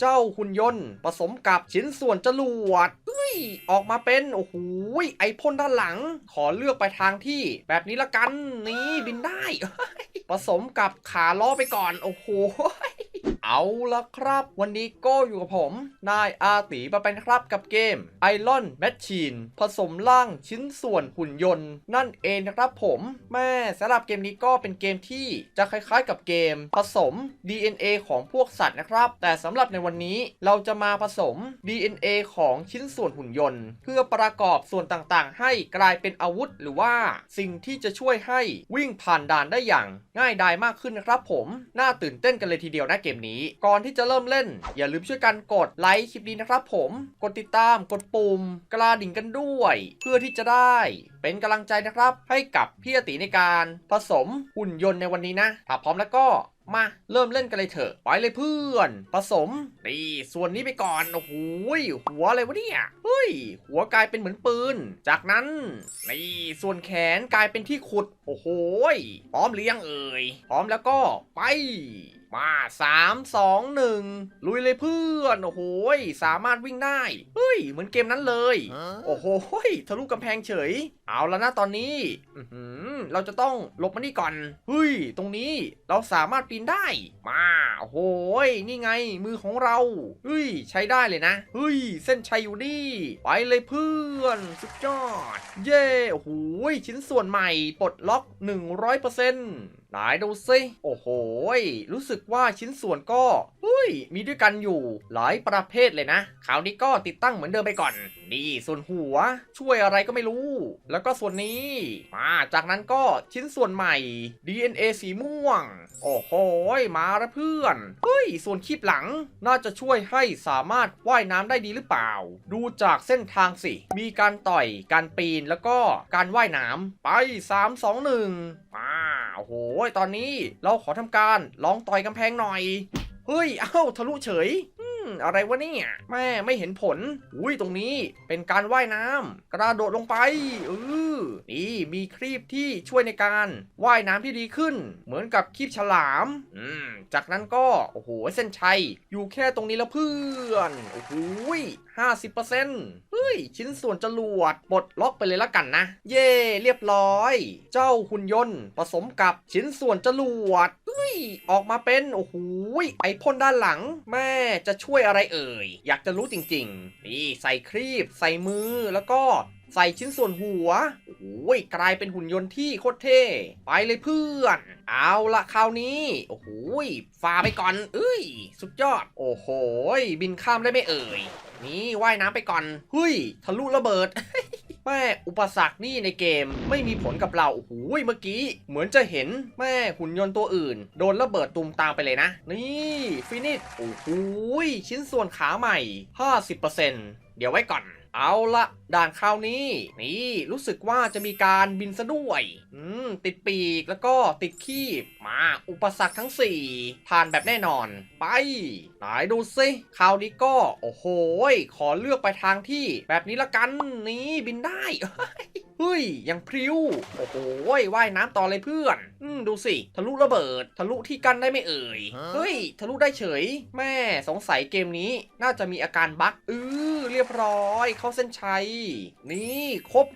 เจ้าหุ่นยนต์ผสมกับชิ้นส่วนจรวดเฮ้ย ออกมาเป็น โอ้โหไอพ่นด้านหลัง ขอเลือกไปทางที่แบบนี้ละกัน นี่บินได้ ผสมกับขาล้อไปก่อน โอ้โห เอาละครับ วันนี้ก็อยู่กับผม นายอาตีมาเป็นครับกับเกม Iron Machine ผสมร่างชิ้นส่วนหุ่นยนต์ นั่นเองนะครับผม แม่สำหรับเกมนี้ก็เป็นเกมที่จะคล้ายๆกับเกม ผสม DNA ของพวกสัตว์นะครับ แต่สำหรับในวันนี้เราจะมาผสม DNA ของชิ้นส่วนหุ่นยนต์ เพื่อประกอบส่วนต่างๆ ให้กลายเป็นอาวุธ หรือว่าสิ่งที่จะช่วยให้วิ่งผ่านด่านได้อย่าง ง่ายดายมากขึ้นนะครับผมน่าตื่นเต้นกันเลยทีเดียวนะเกมนี้ก่อนที่จะเริ่มเล่น อย่าลืมช่วยกันกดไลค์คลิปนี้นะครับผมกดติดตามกดปุ่ม กระดิ่งกันด้วย เพื่อที่จะได้เป็นกำลังใจนะครับ ให้กับพี่อติในการผสมหุ่นยนต์ในวันนี้นะถ้าพร้อมแล้วก็มาเริ่มเล่นกันเลยเถอะไปเลยเพื่อน ผสมนี่ส่วนนี้ไปก่อนโอ้โหหัวอะไรวะเนี่ยเฮ้ย หัวกลายเป็นเหมือนปืน จากนั้นนี่ส่วนแขนกลายเป็นที่ขุด โอ้โหพร้อมหรือยังเอ่ยพร้อมแล้วก็ไป มาสามสองหนึ่งลุยเลยเพื่อนโอ้โหยสามารถวิ่งได้เฮ้ยเหมือนเกมนั้นเลย โอ้โหยทะลุกำแพงเฉย เอาแล้วนะตอนนี้อือหือเราจะต้องหลบมานี่ก่อนเฮ้ยตรงนี้เราสามารถปีนได้มา โอ้โหยนี่ไง มือของเราเฮ้ย ใช้ได้เลยนะเฮ้ย เส้นชัยอยู่นี่ ไปเลยเพื่อน สุดยอด เย่โอ้โหยชิ้นส่วนใหม่ปลดล็อก 100%ไหนดูซิโอ้โหยรู้สึกว่าชิ้นส่วนก็เย มีด้วยกันอยู่หลายประเภทเลยนะคราวนี้ก็ติดตั้งเหมือนเดิมไปก่อน นี่ส่วนหัวช่วยอะไรก็ไม่รู้ แล้วก็ส่วนนี้ มาจากนั้นก็ชิ้นส่วนใหม่ DNA สีม่วง โอ้โหมาล้วเพื่อน เฮ้ย ส่วนคีบหลังน่าจะช่วยให้สามารถว่ายน้ำได้ดีหรือเปล่า ดูจากเส้นทางสิ มีการต่อย การปีน แล้วก็การว่ายน้ำไป 3 2 1มาโอ้โห ตอนนี้เราขอทำการลองต่อยกำแพงหน่อย เฮ้ย เอ้า ทะลุเฉยอืมอะไรวะเนี่ยแม่ไม่เห็นผล อุ้ยตรงนี้เป็นการว่ายน้ำกระโดดลงไปเออนี่มีครีบที่ช่วยในการว่ายน้ำที่ดีขึ้น เหมือนกับครีบฉลาม อืมจากนั้นก็ โอ้โห เส้นชัย อยู่แค่ตรงนี้แล้วเพื่อน โอ้โห ห้าสิบเปอร์เซนต์เฮ้ย ชิ้นส่วนจรวดปลดล็อกไปเลยละกันนะ เย่เรียบร้อย เจ้าหุ่นยนต์ผสมกับชิ้นส่วนจรวดเฮ้ย ออกมาเป็น โอ้โหไอพ่นด้านหลัง แม่จะช่วยอะไรเอ่ย อยากจะรู้จริงๆ นี่ใส่ครีบ ใส่มือแล้วก็ใส่ชิ้นส่วนหัว โอ้โหกลายเป็นหุ่นยนต์ที่โคตรเท่ ไปเลยเพื่อน เอาละคราวนี้ โอ้โหฝ่าไปก่อน เอ้ย สุดยอด โอ้โห บินข้ามได้ไม่เอ่ย นี่ว่ายน้ำไปก่อนเฮ้ยทะลุระเบิดแม่อุปสรรคนี่ในเกมไม่มีผลกับเราโอ้โหเมื่อกี้ เหมือนจะเห็นแม่หุ่นยนต์ตัวอื่น โดนระเบิดตุมตามไปเลยนะ นี่ฟินิชโอ้โหชิ้นส่วนขาใหม่ 50%เดี๋ยวไว้ก่อน เอาละด่านคราวนี้ นี่รู้สึกว่าจะมีการบินซะด้วย อืม ติดปีกแล้วก็ติดคีบมาอุปสรรคทั้ง 4 ผ่านแบบแน่นอน ไปไหนดูซิคราวนี้ก็ โอ้โหขอเลือกไปทางที่แบบนี้ละกันนี่บินได้เฮ้ยยังพริ้ว โอ้โหว่ายน้ำต่อเลยเพื่อน อืมดูสิ ทะลุระเบิด ทะลุที่กันได้ไม่เอ่ย เฮ้ย ทะลุได้เฉย แม่สงสัยเกมนี้ น่าจะมีอาการบั๊กอือ เรียบร้อย เข้าเส้นชัย นี่ครบ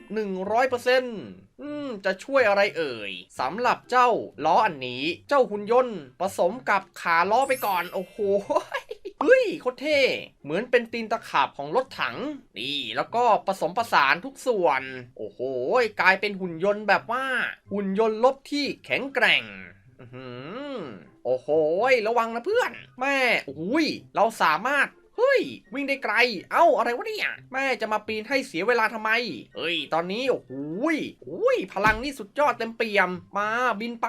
100%อืม จะช่วยอะไรเอ่ยสำหรับเจ้าล้ออันนี้ เจ้าหุ่นยนต์ ผสมกับขาล้อไปก่อน โอ้โหเฮ้ยโคตรเท่ เหมือนเป็นตีนตะขาบของรถถัง นี่แล้วก็ผสมผสานทุกส่วน โอ้โห กลายเป็นหุ่นยนต์แบบว่า หุ่นยนต์ลบที่แข็งแกร่งอื้อหือโอ้โห ระวังนะเพื่อน แม่อุ้ย เราสามารถ ฮ้ย วิ่งได้ไกล เอ้า อะไรวะเนี่ย แม่จะมาปีนให้เสียเวลาทำไม เฮ้ย ตอนนี้ โอ้โหอุ้ย พลังนี่สุดยอดเต็มเปี่ยม มาบินไป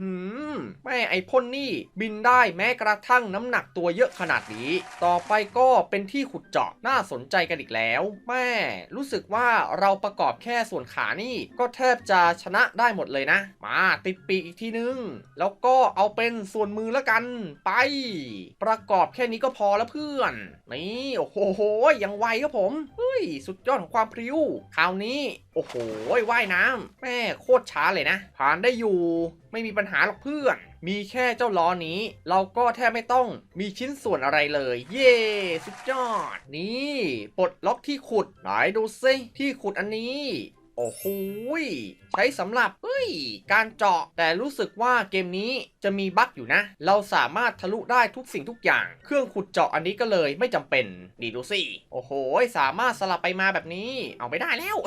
หืม แม่ไอพ่นนี่ บินได้แม้กระทั่งน้ำหนักตัวเยอะขนาดนี้ ต่อไปก็เป็นที่ขุดเจาะ น่าสนใจกันอีกแล้ว แม่ รู้สึกว่าเราประกอบแค่ส่วนขานี่ ก็แทบจะชนะได้หมดเลยนะ มาติดปีกอีกทีนึง แล้วก็เอาเป็นส่วนมือแล้วกัน ไป ประกอบแค่นี้ก็พอแล้วเพื่อนนี่โอ้โหยังไวครับผมเฮ้ยสุดยอดของความพริ้วคราวนี้ โอ้โหว่ายน้ำแม่โคตรช้าเลยนะ ผ่านได้อยู่ ไม่มีปัญหาหรอกเพื่อนมีแค่เจ้าล้อนี้ เราก็แทบไม่ต้องมีชิ้นส่วนอะไรเลย เย่สุดยอด นี่ปลดล็อกที่ขุดไหนดูซิที่ขุดอันนี้ โอ้โหใช้สำหรับเฮ้ย การเจาะแต่รู้สึกว่าเกมนี้จะมีบั๊กอยู่นะ เราสามารถทะลุได้ทุกสิ่งทุกอย่าง เครื่องขุดเจาะอันนี้ก็เลยไม่จำเป็นดีดูสิโอ้โห สามารถสลับไปมาแบบนี้ เอาไม่ได้แล้ว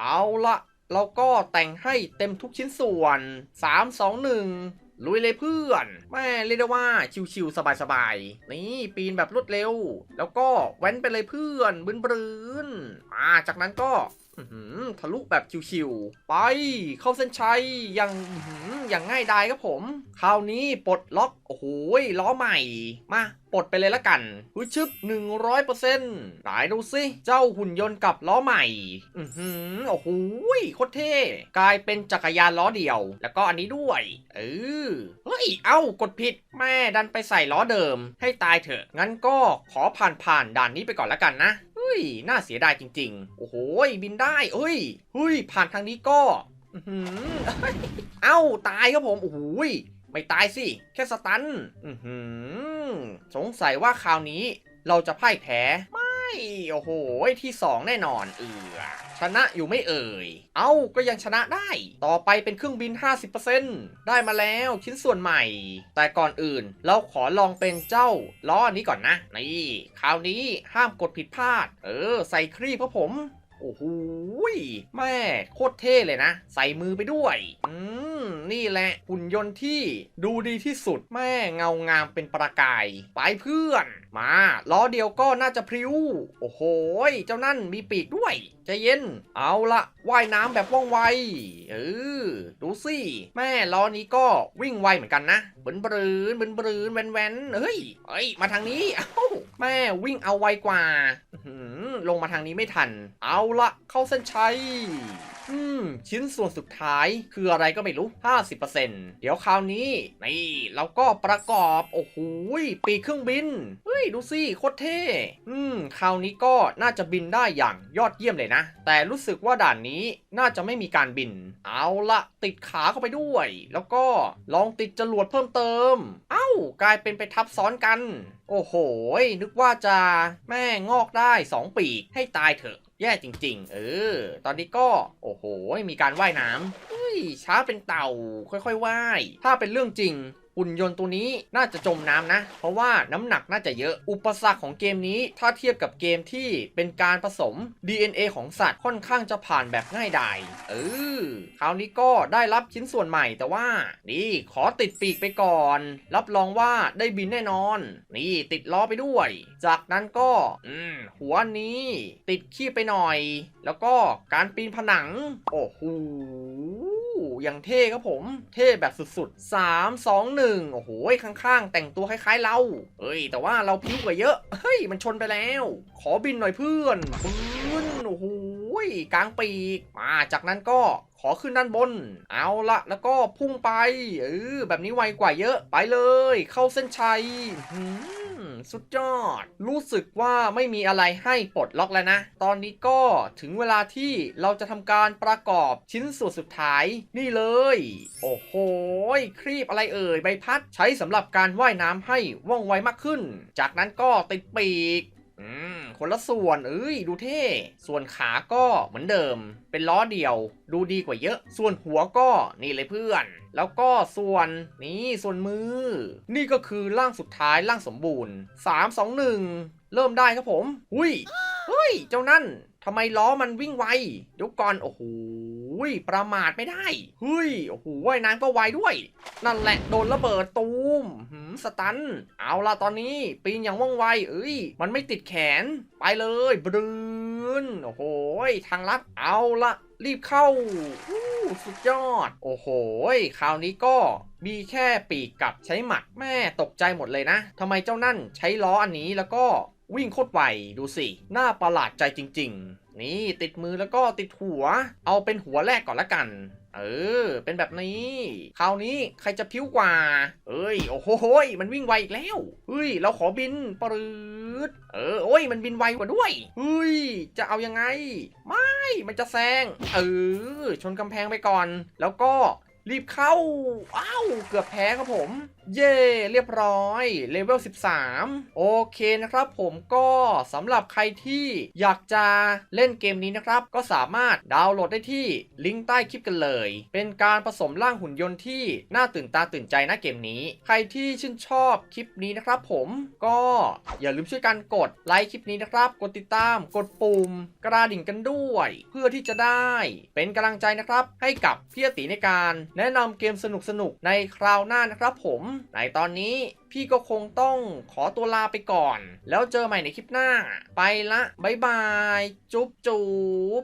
เอาละเราก็แต่งให้เต็มทุกชิ้นส่วน 3 2 1ลุยเลยเพื่อนแม่เรียกได้ว่าชิวๆสบายๆ นี่ปีนแบบรวดเร็ว แล้วก็แว้นไปเลยเพื่อน บืนบึนๆอ่าจากนั้นก็ ทะลุแบบชิวๆไปเข้าเส้นชัยอย่างอย่างง่ายดายครับผม คราวนี้ปลดล็อกโอ้โหล้อใหม่ มาปลดไปเลยละกันหุ้ยชึบ100%ไหนดูสิ เจ้าหุ่นยนต์กับล้อใหม่ อือหือ โอ้โหโคตรเท่ กลายเป็นจักรยานล้อเดียว แล้วก็อันนี้ด้วย เออ เฮ้ย เอ้า กดผิด แม่ดันไปใส่ล้อเดิม ให้ตายเถอะ งั้นก็ขอผ่านผ่านด่านนี้ไปก่อนละกันนะ ฮ้ย น่าเสียดายจริง ๆ โอ้โหบินได้เฮ้ยเฮ้ย ผ่านทางนี้ก็อเอ้า ตายครับผม โอ้โหไม่ตายสิ แค่สตันอือหือสงสัยว่าคราวนี้เราจะพ่ายแพ้ ไม่ โอ้โห ที่สองแน่นอน เออ ชนะอยู่ไม่เอ่ย เอ้าก็ยังชนะได้ ต่อไปเป็นเครื่องบิน 50%ได้มาแล้วชิ้นส่วนใหม่ แต่ก่อนอื่นเราขอลองเป็นเจ้าล้ออันนี้ก่อนนะ นี่ คราวนี้ห้ามกดผิดพลาด เออ ใส่ครีบเพราะผม โอ้โห ยแม่โคตรเท่เลยนะ ใส่มือไปด้วย อืม นี่แหละหุ่นยนต์ที่ดูดีที่สุดแม่เงางามเป็นประกาย ไปเพื่อน มาล้อเดียวก็น่าจะพริ้ว โอ้โห เจ้านั่นมีปีกด้วยใจเย็น เอาละว่ายน้ำแบบว่องไว เออ ดูสิ แม่ล้อนี้ก็วิ่งไวเหมือนกันนะบึนบืนบึนบืนแวนแวนเฮ้ย เฮ้ย มาทางนี้ เอ้า แม่วิ่งเอาไวกว่า อื ลงมาทางนี้ไม่ทัน เอาละเข้าเส้นชัยอืม ชิ้นส่วนสุดท้ายคืออะไรก็ไม่รู้ 50%เดี๋ยวคราวนี้ นี่เราก็ประกอบ โอ้โหปีเครื่องบิน เฮ้ย ดูสิ โคตรเท่ อืม คราวนี้ก็น่าจะบินได้อย่างยอดเยี่ยมเลยนะ แต่รู้สึกว่าด่านนี้น่าจะไม่มีการบิน เอาละติดขาเข้าไปด้วย แล้วก็ลองติดจรวดเพิ่มเติม เอ้ากลายเป็นไปทับซ้อนกัน โอ้โห นึกว่าจะแม่งอกได้ 2 ปีกให้ตายเถอะ แย่จริง ๆ เออ ตอนนี้ก็ โอ้โห มีการว่ายน้ำช้าเป็นเต่า ค่อยๆว่าย ถ้าเป็นเรื่องจริง หุ่นยนต์ตัวนี้น่าจะจมน้ำนะ เพราะว่าน้ำหนักน่าจะเยอะ อุปสรรคของเกมนี้ถ้าเทียบกับเกมที่เป็นการผสม DNA ของสัตว์ค่อนข้างจะผ่านแบบง่ายดายเออคราวนี้ก็ได้รับชิ้นส่วนใหม่แต่ว่า นี่ขอติดปีกไปก่อน รับรองว่าได้บินแน่นอน นี่ติดล้อไปด้วย จากนั้นก็อืมหัวนี้ ติดขี้ไปหน่อย แล้วก็การปีนผนัง โอ้โหอ ย่างเท่ครับผม เท่แบบสุดๆ 3 2 1 โอ้โห ข้างๆ แต่งตัวคล้ายๆเราเฮ้ย แต่ว่าเราพิ้วกว่าเยอะ เฮ้ย มันชนไปแล้ว ขอบินหน่อยเพื่อนปืนโอ้โหกลางปีก มาจากนั้นก็ขอขึ้นด้านบน เอาละแล้วก็พุ่งไป เออแบบนี้ไวกว่าเยอะ ไปเลย เข้าเส้นชัย สุดยอด รู้สึกว่าไม่มีอะไรให้ปลดล็อกแล้วนะ ตอนนี้ก็ถึงเวลาที่เราจะทำการประกอบชิ้นส่วนสุดท้ายนี่เลย โอ้โห ครีบอะไรเอ่ย ใบพัดใช้สำหรับการว่ายน้ำให้ว่องไวมากขึ้น จากนั้นก็ติดปีก อืมคนละส่วนเอ้ยดูเท่ ส่วนขาก็เหมือนเดิม เป็นล้อเดียว ดูดีกว่าเยอะ ส่วนหัวก็นี่เลยเพื่อน แล้วก็ส่วนนี่ส่วนมือ นี่ก็คือร่างสุดท้ายร่างสมบูรณ์ 3 2 1 เริ่มได้ครับผมหุยเฮ้ยเจ้านั่นทำไมล้อมันวิ่งไวเดี๋ยวก่อนโอ้โหประมาทไม่ได้เฮ้ยโอ้โหว่ายน้ำก็ไวด้วย นั่นแหละโดนระเบิดตูมหืม สตัน เอาละตอนนี้ ปีนอย่างว่องไว เอ้ย มันไม่ติดแขน ไปเลยบรืนโอ้โห ทางลัด เอาละรีบเข้าอู้สุดยอด โอ้โห คราวนี้ก็มีแค่ปีกกับใช้หมัดแม่ตกใจหมดเลยนะทำไมเจ้านั่นใช้ล้ออันนี้แล้วก็วิ่งโคตรไวดูสิน่าประหลาดใจจริง ๆ นี่ติดมือแล้วก็ติดหัว เอาเป็นหัวแรกก่อนละกัน เออ เป็นแบบนี้ คราวนี้ใครจะพิ้วกว่า เอ้ย โอ้โหยมันวิ่งไวอีกแล้ว เฮ้ย เราขอบินปรืดเออ โอ้ย มันบินไวกว่าด้วย เฮ้ย จะเอายังไง ไม่ มันจะแซง เออ ชนกำแพงไปก่อน แล้วก็รีบเข้า อ้าว เกือบแพ้ครับผม เย่เรียบร้อยเลเวล 13 โอเคนะครับผมก็สำหรับใครที่อยากจะเล่นเกมนี้นะครับ ก็สามารถดาวน์โหลดได้ที่ลิงก์ใต้คลิปกันเลย เป็นการผสมร่างหุ่นยนต์ที่น่าตื่นตาตื่นใจนะเกมนี้ ใครที่ชื่นชอบคลิปนี้นะครับผมก็อย่าลืมช่วยกันกดไลค์คลิปนี้นะครับ กดติดตามกดปุ่ม กระดิ่งกันด้วย เพื่อที่จะได้เป็นกำลังใจนะครับ ให้กับพี่ติในการแนะนำเกมสนุกๆในคราวหน้านะครับผมในตอนนี้พี่ก็คงต้องขอตัวลาไปก่อน แล้วเจอใหม่ในคลิปหน้า ไปละ บ๊ายบาย จุ๊บจุ๊บ